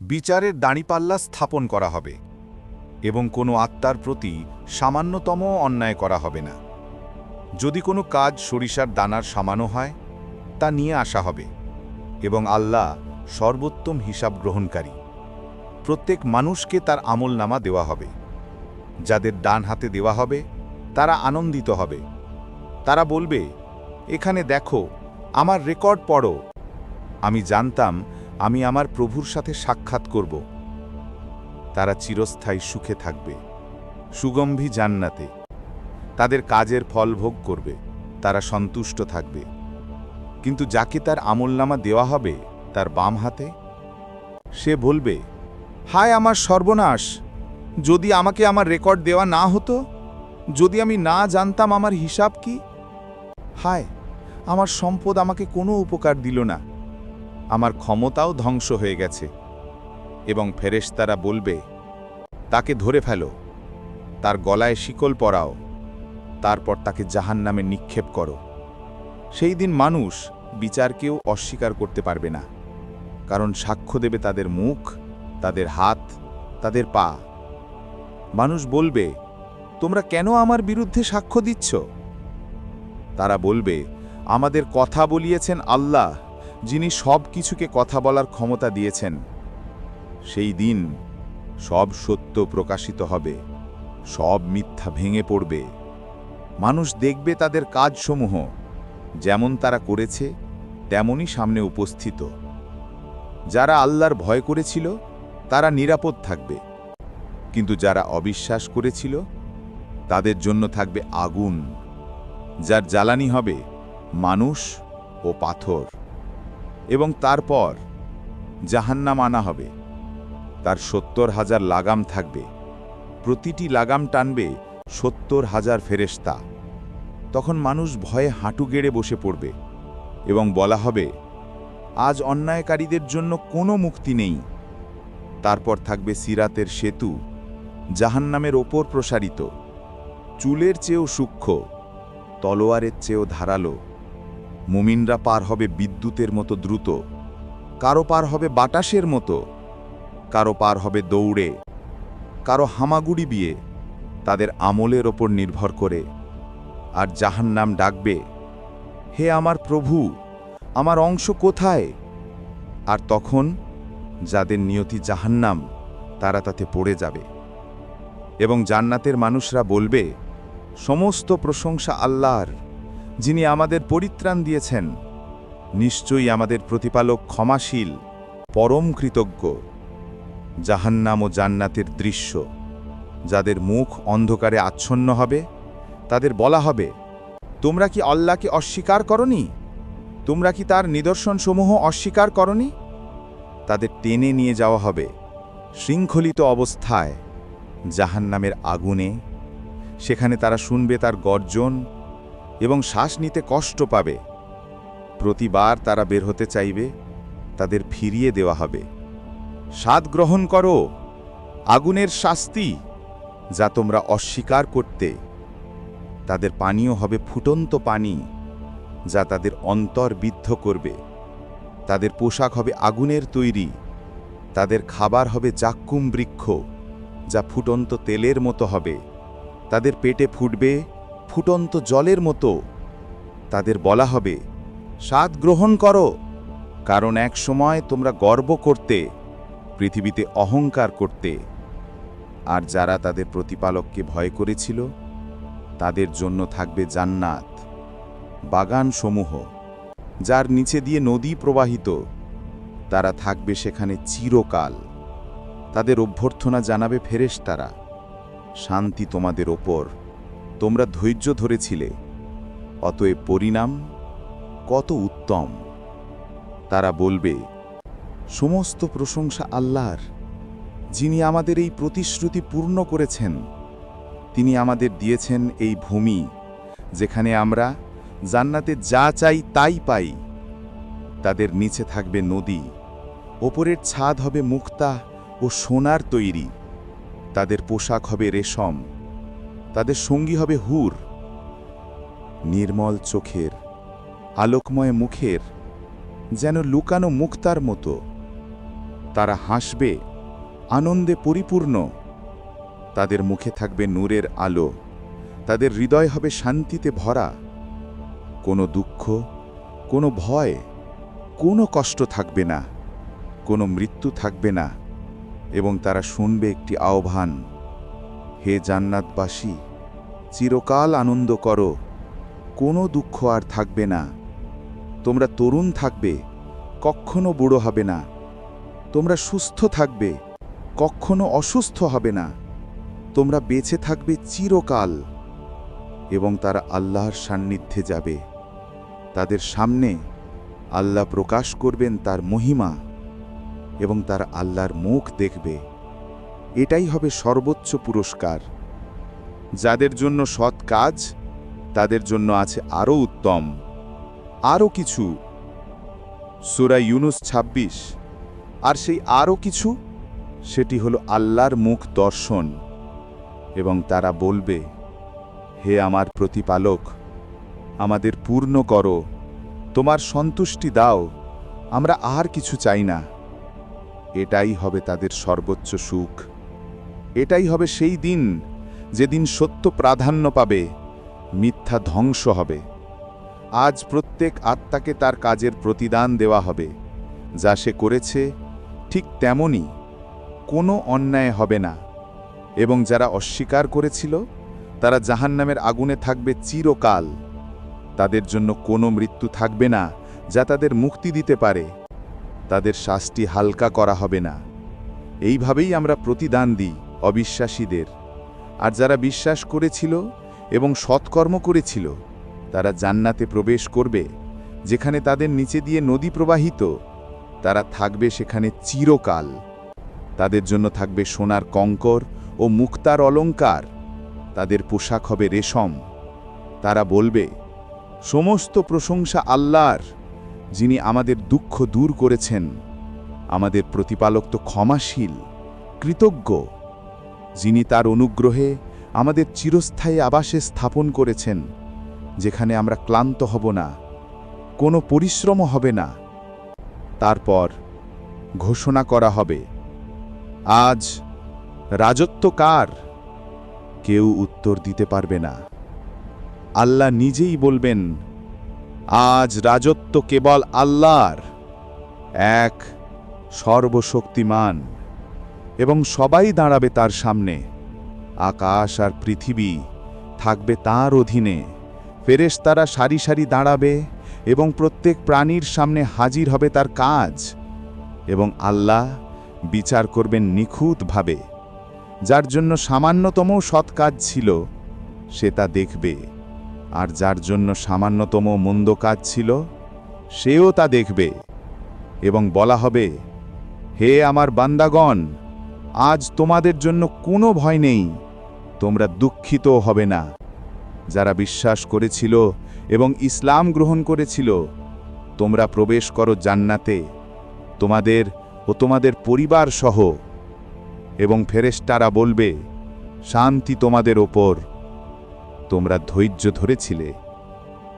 বিচারের দাঁড়িপাল্লা স্থাপন করা হবে এবং কোনো আত্মার প্রতি সামান্যতম অন্যায় করা হবে না। যদি কোনো কাজ সরিষার দানার সামানো হয়, তা নিয়ে আসা হবে এবং আল্লাহ সর্বোত্তম হিসাব গ্রহণকারী। প্রত্যেক মানুষকে তার আমলনামা দেওয়া হবে। যাদের ডান হাতে দেওয়া হবে, তারা আনন্দিত হবে। তারা বলবে, এখানে দেখো, আমার রেকর্ড পড়ো। আমি জানতাম আমি আমার প্রভুর সাথে সাক্ষাৎ করব। তারা চিরস্থায়ী সুখে থাকবে, সুগম্ভী জান্নাতে। তাদের কাজের ফল ভোগ করবে, তারা সন্তুষ্ট থাকবে। কিন্তু যাকে তার আমলনামা দেওয়া হবে, তার বাম হাতে? সে বলবে, হায় আমার সর্বনাশ! যদি আমাকে আমার রেকর্ড দেওয়া না হতো, যদি আমি না জানতাম আমার হিসাব কি? হায়, আমার সম্পদ আমাকে কোনো উপকার দিল না। আমার ক্ষমতাও ধ্বংস হয়ে গেছে। এবং ফেরেশতারা বলবে, তাকে ধরে ফেলো, তার গলায় শিকল পরাও, তারপর তাকে জাহান নামে নিক্ষেপ করো। সেই দিন মানুষ বিচারকেও অস্বীকার করতে পারবে না, কারণ সাক্ষ্য দেবে তাদের মুখ, তাদের হাত, তাদের পা। মানুষ বলবে, তোমরা কেন আমার বিরুদ্ধে সাক্ষ্য দিচ্ছ? তারা বলবে, আমাদের কথা বলিয়েছেন আল্লাহ যিনি সব কিছুকে কথা বলার ক্ষমতা দিয়েছেন, সেই দিন সব সত্য প্রকাশিত হবে, সব মিথ্যা ভেঙে পড়বে। মানুষ দেখবে তাদের কাজসমূহ, যেমন তারা করেছে তেমনই সামনে উপস্থিত। যারা আল্লাহর ভয় করেছিল, তারা নিরাপদ থাকবে। কিন্তু যারা অবিশ্বাস করেছিল, তাদের জন্য থাকবে আগুন, যার জ্বালানি হবে মানুষ ও পাথর। এবং তারপর জাহান্নাম আনা হবে। তার সত্তর হাজার লাগাম থাকবে। প্রতিটি লাগাম টানবে সত্তর হাজার ফেরেশতা। তখন মানুষ ভয়ে হাঁটু গেড়ে বসে পড়বে এবং বলা হবে, আজ অন্যায়কারীদের জন্য কোনো মুক্তি নেই। তারপর থাকবে সিরাতের সেতু, জাহান্নামের ওপর প্রসারিত। চুলের চেয়েও সূক্ষ্ম, তলোয়ারের চেয়েও ধারালো। মুমিনরা পার হবে বিদ্যুতের মতো দ্রুত, কারও পার হবে বাতাসের মতো, কারও পার হবে দৌড়ে, কারও হামাগুড়ি বিয়ে তাদের আমলের ওপর নির্ভর করে, আর জাহান্নাম ডাকবে, হে আমার প্রভু, আমার অংশ কোথায়? আর তখন যাদের নিয়তি জাহান্নাম, তারা তাতে পড়ে যাবে। এবং জান্নাতের মানুষরা বলবে, সমস্ত প্রশংসা আল্লাহর। যিনি আমাদের পরিত্রাণ দিয়েছেন, নিশ্চয়ই আমাদের প্রতিপালক ক্ষমাশীল, পরম কৃতজ্ঞ, জাহান্নাম ও জান্নাতের দৃশ্য, যাদের মুখ অন্ধকারে আচ্ছন্ন হবে, তাদের বলা হবে, তোমরা কি আল্লাহকে অস্বীকার করনি? তোমরা কি তার নিদর্শনসমূহ অস্বীকার করনি? তাদের টেনে নিয়ে যাওয়া হবে, শৃঙ্খলিত অবস্থায়, জাহান্নামের আগুনে, সেখানে তারা শুনবে তার গর্জন এবং শ্বাস নিতে কষ্ট পাবে। প্রতিবার তারা বের হতে চাইবে, তাদের ফিরিয়ে দেওয়া হবে। স্বাদ গ্রহণ করো, আগুনের শাস্তি, যা তোমরা অস্বীকার করতে। তাদের পানীয় হবে ফুটন্ত পানি, যা তাদের অন্তর বিদ্ধ করবে। তাদের পোশাক হবে আগুনের তৈরি, তাদের খাবার হবে জাক্কুম বৃক্ষ, যা ফুটন্ত তেলের মতো হবে। তাদের পেটে ফুটবে ফুটন্ত জলের মতো। তাদের বলা হবে, স্বাদ গ্রহণ করো, কারণ এক সময় তোমরা গর্ব করতে, পৃথিবীতে অহংকার করতে। আর যারা তাদের প্রতিপালককে ভয় করেছিল, তাদের জন্য থাকবে জান্নাত, বাগানসমূহ, যার নিচে দিয়ে নদী প্রবাহিত। তারা থাকবে সেখানে চিরকাল। তাদের অভ্যর্থনা জানাবে ফেরেশ তারা শান্তি তোমাদের ওপর। তোমরা ধৈর্য ধরেছিলে, অতএব পরিণাম কত উত্তম। তারা বলবে, সমস্ত প্রশংসা আল্লাহর, যিনি আমাদের এই প্রতিশ্রুতি পূর্ণ করেছেন। তিনি আমাদের দিয়েছেন এই ভূমি, যেখানে আমরা জান্নাতে যা চাই তাই পাই। তাদের নিচে থাকবে নদী, ওপরের ছাদ হবে মুক্তা ও সোনার তৈরি। তাদের পোশাক হবে রেশম। তাদের সঙ্গী হবে হুর। নির্মল চোখের, আলোকময় মুখের, যেন লুকানো মুক্তার মতো। তারা হাসবে, আনন্দে পরিপূর্ণ। তাদের মুখে থাকবে নূরের আলো। তাদের হৃদয় হবে শান্তিতে ভরা। কোনো দুঃখ, কোনো ভয়, কোনো কষ্ট থাকবে না। কোনো মৃত্যু থাকবে না। এবং তারা শুনবে একটি আহ্বান, হে জান্নাতবাসী চিরকাল আনন্দ করো। কোনো দুঃখ আর থাকবে না। তোমরা তরুণ থাকবে, কখনো বুড়ো হবে না। তোমরা সুস্থ থাকবে, কখনো অসুস্থ হবে না। তোমরা বেঁচে থাকবে চিরকাল এবং তারা আল্লাহর সান্নিধ্যে যাবে। তাদের সামনে আল্লাহ প্রকাশ করবেন তার মহিমা এবং তার আল্লাহর মুখ দেখবে। এটাই হবে সর্বোচ্চ পুরস্কার। যাদের জন্য সৎ কাজ, তাদের জন্য আছে আরও উত্তম। আরও কিছু। সুরা ইউনুস ২৬ আর সেই আরও কিছু, সেটি হলো আল্লাহর মুখ দর্শন। এবং তারা বলবে, হে আমার প্রতিপালক, আমাদের পূর্ণ করো। তোমার সন্তুষ্টি দাও। আমরা আর কিছু চাই না। এটাই হবে তাদের সর্বোচ্চ সুখ। এটাই হবে সেই দিন যেদিন সত্য প্রাধান্য পাবে, মিথ্যা ধ্বংস হবে। আজ প্রত্যেক আত্মাকে তার কাজের প্রতিদান দেওয়া হবে। যা সে করেছে, ঠিক তেমনই কোনো অন্যায় হবে না। এবং যারা অস্বীকার করেছিল, তারা জাহান্নামের আগুনে থাকবে চিরকাল। তাদের জন্য কোনো মৃত্যু থাকবে না যা তাদের মুক্তি দিতে পারে। তাদের শাস্তি হালকা করা হবে না। এইভাবেই আমরা প্রতিদান দিই অবিশ্বাসীদের। আর যারা বিশ্বাস করেছিল এবং সৎকর্ম করেছিল, তারা জান্নাতে প্রবেশ করবে, যেখানে তাদের নিচে দিয়ে নদী প্রবাহিত। তারা থাকবে সেখানে চিরকাল। তাদের জন্য থাকবে সোনার কঙ্কর ও মুক্তার অলঙ্কার। তাদের পোশাক হবে রেশম। তারা বলবে, সমস্ত প্রশংসা আল্লাহর, যিনি আমাদের দুঃখ দূর করেছেন। আমাদের প্রতিপালক তো ক্ষমাশীল, কৃতজ্ঞ। যিনি তার অনুগ্রহে আমাদের চিরস্থায়ী আবাসে স্থাপন করেছেন, যেখানে আমরা ক্লান্ত হব না, কোনো পরিশ্রম হবে না। তারপর ঘোষণা করা হবে, আজ রাজত্ব কার? কেউ উত্তর দিতে পারবে না। আল্লাহ নিজেই বলবেন, আজ রাজত্ব কেবল আল্লাহর, এক সর্বশক্তিমান। এবং সবাই দাঁড়াবে তার সামনে। আকাশ আর পৃথিবী থাকবে তার অধীনে। ফেরেশতারা সারি সারি দাঁড়াবে এবং প্রত্যেক প্রাণীর সামনে হাজির হবে তার কাজ এবং আল্লাহ বিচার করবেন নিখুঁতভাবে। যার জন্য সামান্যতম সৎ কাজ ছিল, সে তা দেখবে। আর যার জন্য সামান্যতম মন্দ কাজ ছিল, সেও তা দেখবে। এবং বলা হবে, হে আমার বান্দাগণ আজ তোমাদের জন্য কোনো ভয় নেই। তোমরা দুঃখিত হবে না। যারা বিশ্বাস করেছিল এবং ইসলাম গ্রহণ করেছিল, তোমরা প্রবেশ করো জান্নাতে, তোমাদের ও তোমাদের পরিবার সহ। এবং ফেরেশতারা বলবে, শান্তি তোমাদের ওপর। তোমরা ধৈর্য ধরেছিলে।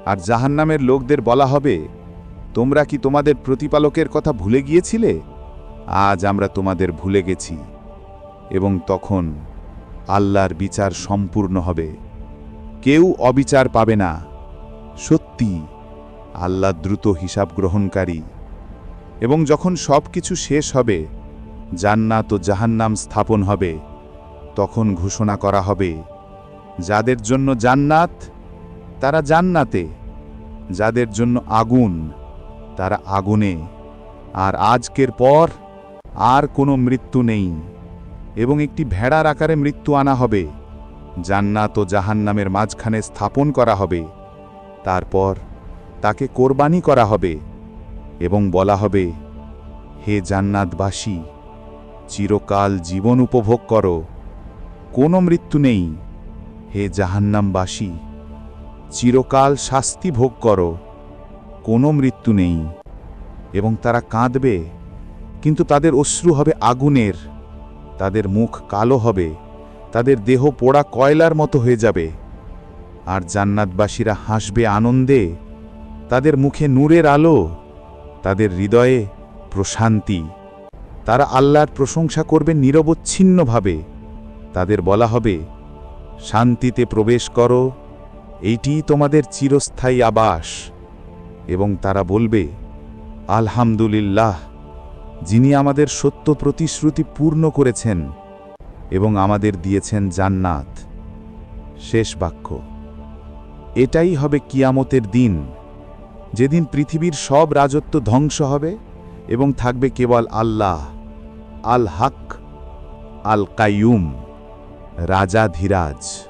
আর জাহান্নামের লোকদের বলা হবে, তোমরা কি তোমাদের প্রতিপালকের কথা ভুলে গিয়েছিলে? আজ আমরা তোমাদের ভুলে গেছি। এবং তখন আল্লাহর বিচার সম্পূর্ণ হবে। কেউ অবিচার পাবে না। সত্যি, আল্লাহ দ্রুত হিসাব গ্রহণকারী। এবং যখন সব কিছু শেষ হবে, জান্নাত ও জাহান্নাম স্থাপন হবে, তখন ঘোষণা করা হবে, যাদের জন্য জান্নাত, তারা জান্নাতে। যাদের জন্য আগুন, তারা আগুনে। আর আজকের পর আর কোনো মৃত্যু নেই। এবং একটি ভেড়ার আকারে মৃত্যু আনা হবে। জান্নাত ও জাহান্নামের মাঝখানে স্থাপন করা হবে। তারপর তাকে কোরবানি করা হবে এবং বলা হবে, হে জান্নাতবাসী, চিরকাল জীবন উপভোগ করো। কোনো মৃত্যু নেই। হে জাহান্নামবাসী, চিরকাল শাস্তি ভোগ করো। কোনো মৃত্যু নেই। এবং তারা কাঁদবে, কিন্তু তাদের অশ্রু হবে আগুনের। তাদের মুখ কালো হবে, তাদের দেহ পোড়া কয়লার মতো হয়ে যাবে। আর জান্নাতবাসীরা হাসবে আনন্দে, তাদের মুখে নূরের আলো, তাদের হৃদয়ে প্রশান্তি। তারা আল্লাহর প্রশংসা করবে নিরবচ্ছিন্নভাবে। তাদের বলা হবে, শান্তিতে প্রবেশ করো এইটিই তোমাদের চিরস্থায়ী আবাস। এবং তারা বলবে, আলহামদুলিল্লাহ। যিনি আমাদের সত্য প্রতিশ্রুতি পূর্ণ করেছেন এবং আমাদের দিয়েছেন জান্নাত। শেষ বাক্য। এটাই হবে কিয়ামতের দিন, যেদিন পৃথিবীর সব রাজত্ব ধ্বংস হবে এবং থাকবে কেবল আল্লাহ আল হক আল কাইয়ুম রাজা ধীরাজ